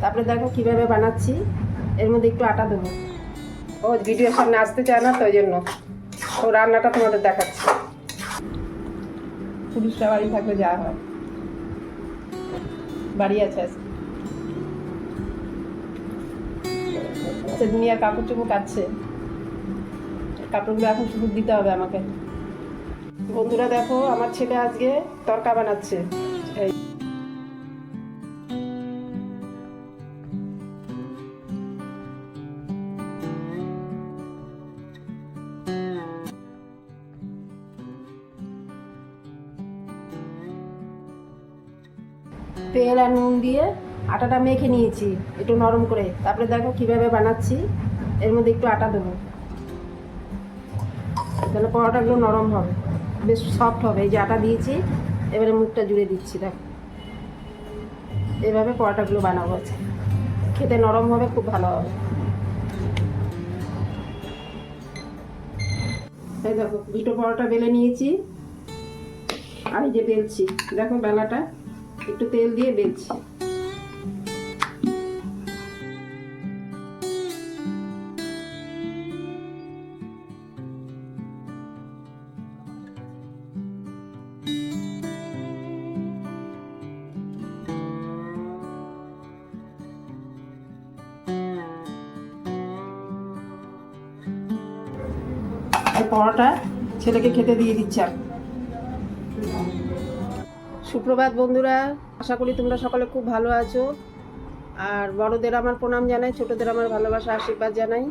তারপরে দেখো কীভাবে বানাচ্ছি। এর মধ্যে একটু আটা দেবো। ও ভিডিওর সামনে আসতে চায় না, তো ওই জন্য। ও, রান্নাটা তোমাদের দেখাচ্ছি। পুরুষরা বাড়ি থাকলে যা হয়। বাড়ি আছে আজকে। আচ্ছা দুনিয়া কাপড় চোপড় কাচ্ছে কাপড়গুলো এখন শুধু দিতে হবে আমাকে। বন্ধুরা দেখো, আমার ছেলে আজকে তরকা বানাচ্ছে। তেল আর নুন দিয়ে আটাটা মেখে নিয়েছি, একটু নরম করে। তারপরে দেখো কীভাবে বানাচ্ছি। এর মধ্যে একটু আটা দেবো। তাহলে পরোটাগুলো নরম হবে। বেশ সফট হবে। এই যে আটা দিয়েছি, এবারে মুখটা জুড়ে দিচ্ছি, দেখো। এভাবে পরোটাগুলো বানাবো আছে খেতে নরম হবে, খুব ভালো হবে। এই দেখো, দুটো পরোটা বেলে নিয়েছি। আর এই যে বেলছি, দেখো বেলাটা। একটু তেল দিয়ে এই পরোটা ছেলেকে খেতে দিয়ে দিচ্ছি আর সুপ্রভাত বন্ধুরা, আশা করি তোমরা সকলে খুব ভালো আছো। আর বড়দের আমার প্রণাম জানাই, ছোটদের আমার ভালোবাসা, আশীর্বাদ জানাই।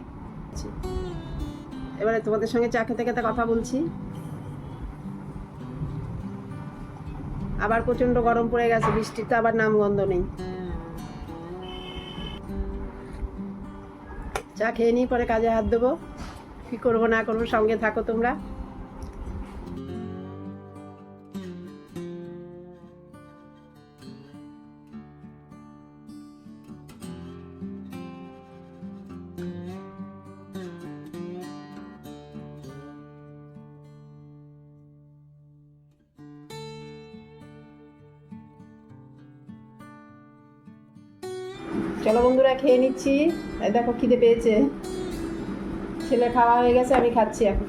এবারে তোমাদের সঙ্গে চা খেতে খেতে কথা বলছি। আবার প্রচণ্ড গরম পড়ে গেছে, বৃষ্টির তো আবার নামগন্ধ নেই। চা খেয়ে নিই, পরে কাজে হাত দেবো। কি করব না করব, সঙ্গে থাকো তোমরা। চলো বন্ধুরা, খেয়ে নিচ্ছি। দেখো খিদে পেয়েছে। ছেলে খাওয়া হয়ে গেছে, আমি খাচ্ছি এখন।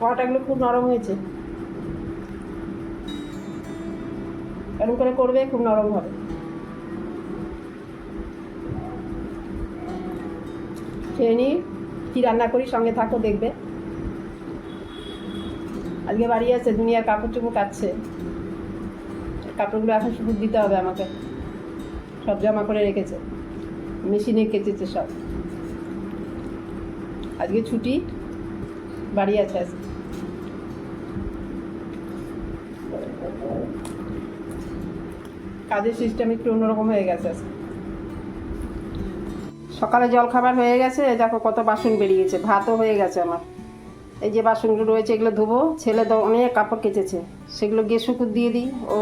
পরোটাগুলো খুব নরম হয়েছে। এরকম করে করবে, খুব নরম হবে। খেয়ে নিই কী রান্না করি সঙ্গে থাকো, দেখবে। আজকে বাড়ি আছে, দুনিয়ার কাপড় চোপড় কাচ্ছে। কাপড়গুলো এখন শুধু দিতে হবে আমাকে। সব জমা করে রেখেছে। মেশিনে কেচেছে সব। আজকে ছুটি, বাড়ি আছে আজকে। কাজের সিস্টেম একটু অন্যরকম হয়ে গেছে আজকে। সকালে জলখাবার হয়ে গেছে দেখো কত বাসন বেরিয়েছে, ভাতও হয়ে গেছে আমার। এই যে বাসনগুলো রয়েছে, এগুলো ধুবো, ছেলে তো অনেক কাপড় কেচেছে, সেগুলো গিয়ে শুকুর দিয়ে দিই, ও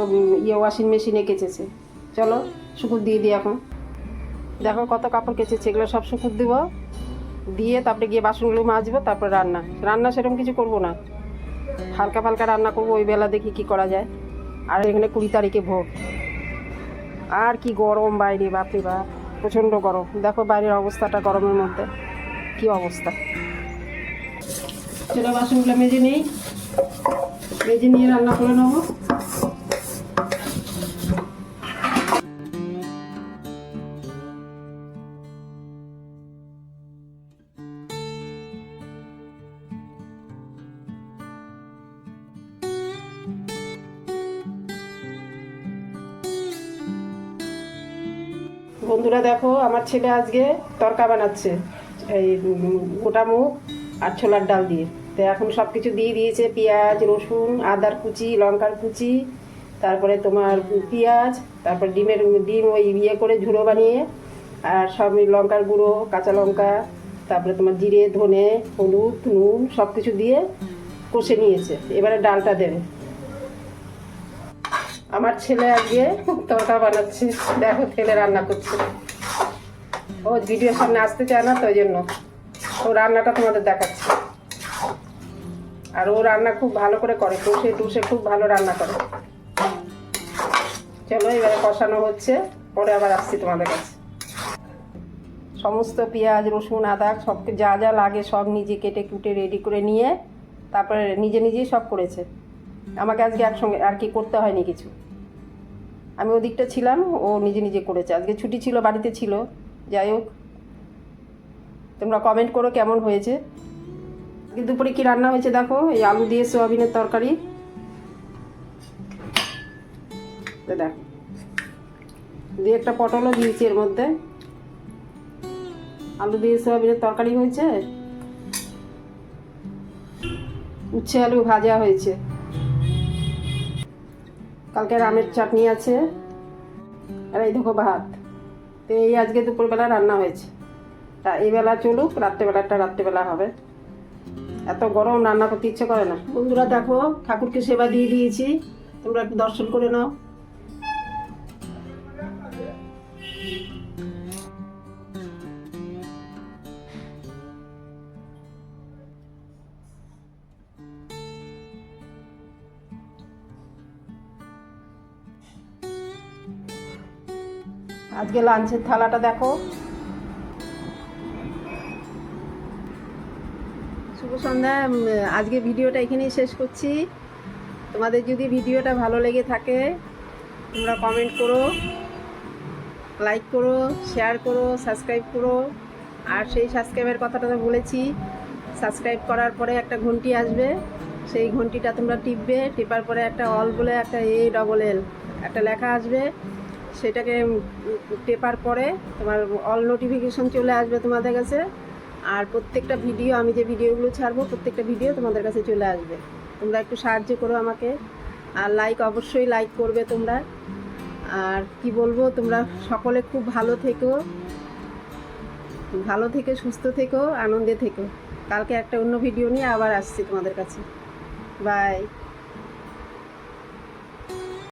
ইয়ে ওয়াশিং মেশিনে কেচেছে। চলো, শুকুর দিয়ে দিই এখন। দেখো কত কাপড় কেচেছে, এগুলো সব শুকুর দিব, দিয়ে তারপরে গিয়ে বাসনগুলো মাজবো, তারপরে রান্না। রান্না সেরকম কিছু করব না। হালকা ফালকা রান্না করব, ওই বেলা দেখি কি করা যায়। আর এখানে কুড়ি তারিখে ভোগ। আর কি গরম বাইরে, বাপরে বাপ। প্রচণ্ড গরম। দেখো বাইরের অবস্থাটা গরমের মধ্যে। কি অবস্থা? চলো বাসনগুলো মেজে নেই। মেজে নিয়ে রান্না করে নেব। বন্ধুরা দেখো, আমার ছেলে আজকে তরকা বানাচ্ছে। এই গোটা মুগ আর ছোলার ডাল দিয়ে। তো এখন সব কিছু দিয়ে দিয়েছে, পেঁয়াজ, রসুন, আদার কুচি, লঙ্কার কুচি, তারপরে তোমার পেঁয়াজ, তারপর ডিমের, ডিম ওই ইয়ে করে ঝুড়ো বানিয়ে, আর সব লঙ্কার গুঁড়ো, কাঁচা লঙ্কা, তারপরে তোমার জিরে, ধনে, হলুদ, নুন সব কিছু দিয়ে কষে নিয়েছে। এবারে ডালটা দেবে। আমার ছেলে আজকে তরকা বানাচ্ছে, দেখো তেলে রান্না করছে। ও ভিডিওর সামনে আসতে চায় না, তো জন্য। ও রান্নাটা তোমাদের দেখাচ্ছে। আর ও রান্না খুব ভালো করে করে, টুসে টুসে খুব ভালো রান্না করে। চলো, এবারে কষানো হচ্ছে, পরে আবার আসছি তোমাদের কাছে। সমস্ত পেঁয়াজ, রসুন, আদা, সব যা যা লাগে সব নিজে কেটে কুটে রেডি করে নিয়ে, তারপরে নিজে নিজেই সব করেছে। আমাকে আজকে একসঙ্গে আর কি করতে হয়নি কিছু। আমি ওদিকটা ছিলাম, ও নিজে নিজে করেছে। আজকে ছুটি ছিল, বাড়িতে ছিল। যাই হোক, তোমরা কমেন্ট করো কেমন হয়েছে। দুপুরে কি রান্না হয়েছে দেখো? এই আলু দিয়ে সোয়াবিনের তরকারি। দেখো, দিয়ে একটা পটলও দিয়েছি এর মধ্যে। আলু দিয়ে সোয়াবিনের তরকারি হয়েছে। উচ্ছে আলু ভাজা হয়েছে। কালকে আমের চাটনি আছে। আর এই দেখো ভাত। তো এই আজকে দুপুরবেলা রান্না হয়েছে। তা এই বেলা চলুক, রাত্রেবেলাটা রাত্রেবেলা হবে। এত গরম, রান্না করতে ইচ্ছে করে না। বন্ধুরা দেখো, ঠাকুরকে সেবা দিয়ে দিয়েছি। তোমরা একটু দর্শন করে নাও। আজকে লাঞ্চের থালাটা দেখো। শুভ সন্ধ্যা আজকে ভিডিওটা এখানেই শেষ করছি। তোমাদের যদি ভিডিওটা ভালো লেগে থাকে, তোমরা কমেন্ট করো লাইক করো শেয়ার করো সাবস্ক্রাইব করো। আর সেই সাবস্ক্রাইবের কথাটা তো বলেছি সাবস্ক্রাইব করার পরে একটা ঘন্টি আসবে। সেই ঘন্টিটা তোমরা টিপবে, টিপার পরে একটা অল বলে একটা এ ডবল এল একটা লেখা আসবে। সেটাকে টেপার পরে তোমার অল নোটিফিকেশন চলে আসবে তোমাদের কাছে। আর প্রত্যেকটা ভিডিও আমি যে ভিডিওগুলো ছাড়বো, প্রত্যেকটা ভিডিও তোমাদের কাছে চলে আসবে। তোমরা একটু সাহায্য করো আমাকে। আর লাইক অবশ্যই লাইক করবে তোমরা। আর কি বলব, তোমরা সকলে খুব ভালো থেকো। ভালো থেকে, সুস্থ থেকো, আনন্দে থেকো। কালকে একটা অন্য ভিডিও নিয়ে আবার আসছি তোমাদের কাছে। বাই